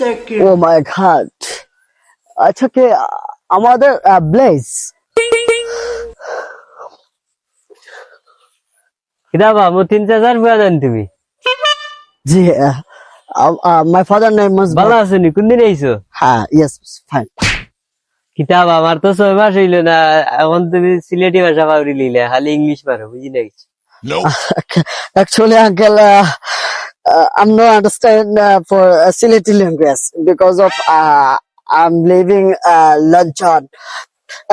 second. ও মাই god আচ্ছা কে? আমাদের bless কিতাবা মো তিন চার বুয়া জান তুমি। জি মাই ফাদার নেম ওয়াজ ভালো আছো নি? কোন দিন আইছো হ্যাঁ ইয়েস ফাইন কিতাব আমার তো ছয় মাস হইল না এখন তুমি সিলেটি ভাষা পাউরি লিলে খালি ইংলিশ পারো বুঝি না কিছু। Actually uncle uh, uh, i'm not understand uh, for uh, Sylheti language because of uh, i'm living uh, london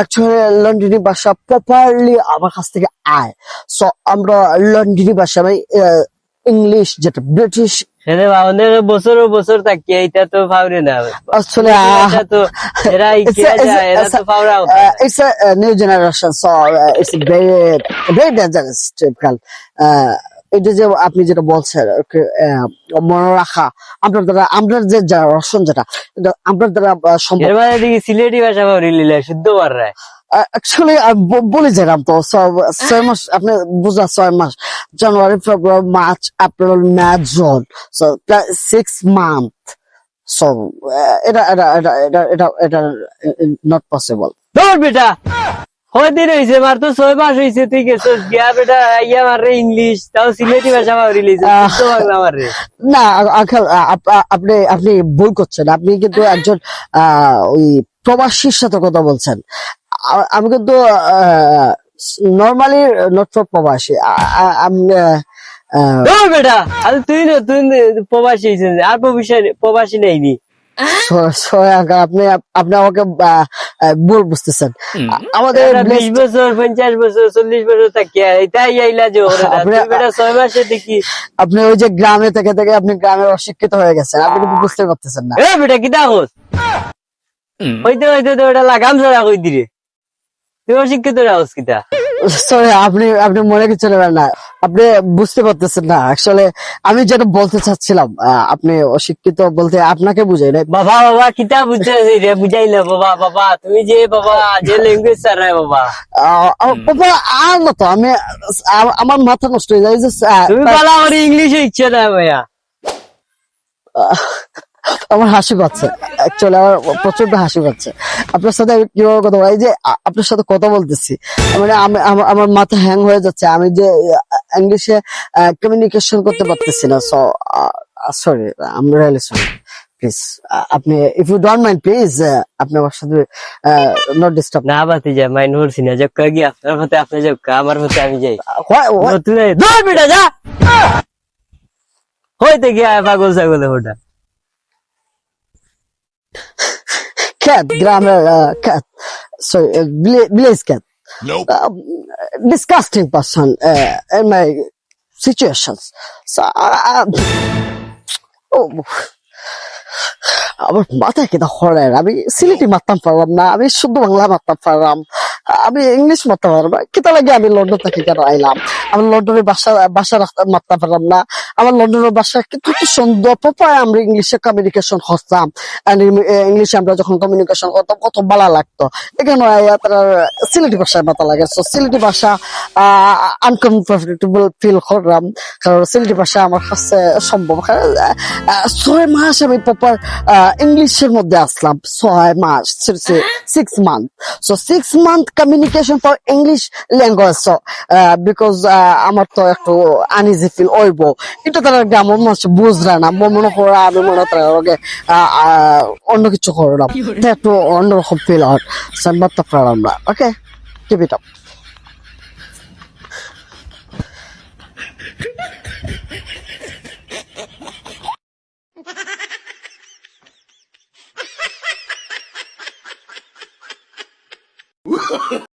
actually লন্ডনী ভাষা প্রপারলি আমার কাছ থেকে আয় সো আমরা লন্ডনী ভাষা মানে ইংলিশ যেটা ব্রিটিশ বছর বছর থাকি এটা তো পাউরে না আসলে তো এরা যায় এরা it's তো a- পাউরা হতো uh, it's a, a new generation এটা যে আপনি যেটা বলছেন মনে রাখা আপনার দ্বারা আপনার যে রসন যেটা আপনার দ্বারা সম্ভব। সিলেটি ভাষা শুদ্ধ পার রায়। অ্যাকচুয়ালি বলে যালাম তো ছয় মাস আপনি বুঝা ছয় মাস January February March April May June six month so এটা এটা এটা এটা এটা এটা নট পসিবল বেটা! মার তো ছয় মাস তুই গেছিস গিয়া বেটা ইয়া মারে ইংলিশ তাও সিলেটি ভাষা লিছে। বাংলা মারে না আপনি আপনি ভুল করছেন আপনি কিন্তু একজন ওই প্রবাসীর সাথে কথা বলছেন আমি কিন্তু নর্মালি নট ফর প্রবাসী বেটা আরে তুই না তুই প্রবাসী হয়েছিস আর প্রবাসী প্রবাসী নেইনি আপনি আপনি আমাকে আহ, বুঝতেছেন। আমাদের বিশ বছর পঞ্চাশ বছর চল্লিশ বছর থাকিয়া এটাই আইলা যে ছয় মাসে দেখি। আপনি ওই যে গ্রামে থেকে থেকে আপনি গ্রামে অশিক্ষিত হয়ে গেছেন আপনি কিন্তু বুঝতে পারতেছেন না। বেটা বেটা দাও ওই হইতে হইতে তো ওটা লাগাম ছাড়া কই দিরে। তুই অশিক্ষিত রাহস কিতা? সরি আপনি আপনি মনে কিছু নেবেন না। আপনি বুঝতে পারতেছেন না। আসলে আমি যেটা বলতে চাচ্ছিলাম আপনি অশিক্ষিত বলতে আপনাকে বুঝাই নাই। বাবা বাবা কিতা বুঝতেছি রে? বুঝাইলে বাবা বাবা তুমি যে বাবা যে ল্যাঙ্গুয়েজ ছাড়াই বাবা। বাবা, আর না তো আমি আমার মাথা নষ্ট হয়ে যায় যে, তুমি বলা আমার ইংলিশ ইচ্ছে না ভাইয়া। আমার হাসি পাচ্ছে। অ্যাকচুয়ালি আমার প্রচণ্ড হাসি পাচ্ছে। আপনার সাথে আমি কীভাবে কথা বলি যে আপনার সাথে কথা বলতেছি। মানে আমি আমার- আমার মাথা হ্যাং হয়ে যাচ্ছে। আমি যে ইংলিশে কমিউনিকেশন করতে পারতেছি না। So sorry um really sorry please আপনি if you don't mind please আপনি আমার সাথে নট ডিস্টার্ব না বাতি যা মাইন হরছি না। জক্কা গিয়ে? আপনার মতে আপনি জক্কা আমার মতে আমি যাই। তুই দৌড় বেটা যা! হইতে গিয়া পাগল ছাগল ওটা। cat গ্রামের cat. Sorry village cat. Nope. um, disgusting person uh, in my situations. So, uh, oh, আমার মাথায় কেন হরের আমি সিলেটি মারতাম পারলাম না আমি শুদ্ধ বাংলা মারতাম পারলাম। আমি ইংলিশ মারতে পারলাম না। কেতা লাগে আমি লন্ডন থেকে কেন আইলাম? আমি লন্ডনের বাসা বাসা রাখতে- মারতে পারলাম না। আমার লন্ডনের বাসা কিন্তু সুন্দর প্রপার আমরা ইংলিশে কমিউনিকেশন করতাম। ইংলিশে আমরা যখন কমিউনিকেশন করতাম কত ভালো লাগতো। এখানে তারা সিলেটি ভাষায় মাথা লাগে। সো সিলেটি ভাষা আনকমফোর্টেবল ফিল করলাম। কারণ সিলেটি ভাষা আমার কাছে সম্ভব। আহ, ছয় মাস আমি প্রপার ইংলিশের মধ্যে আসলাম। ছয় মাস six month so six month communication for English language so because আমার তো একটু আনইজি ফিল হইব। এটা তারা গ্রামের মানুষ বুঝরা না। মনে করে আমি মনে তারা ওকে, অন্য কিছু করলাম একটু অন্যরকম ফিল হয়। সম্ভবত পারলাম না ওকে? Keep it up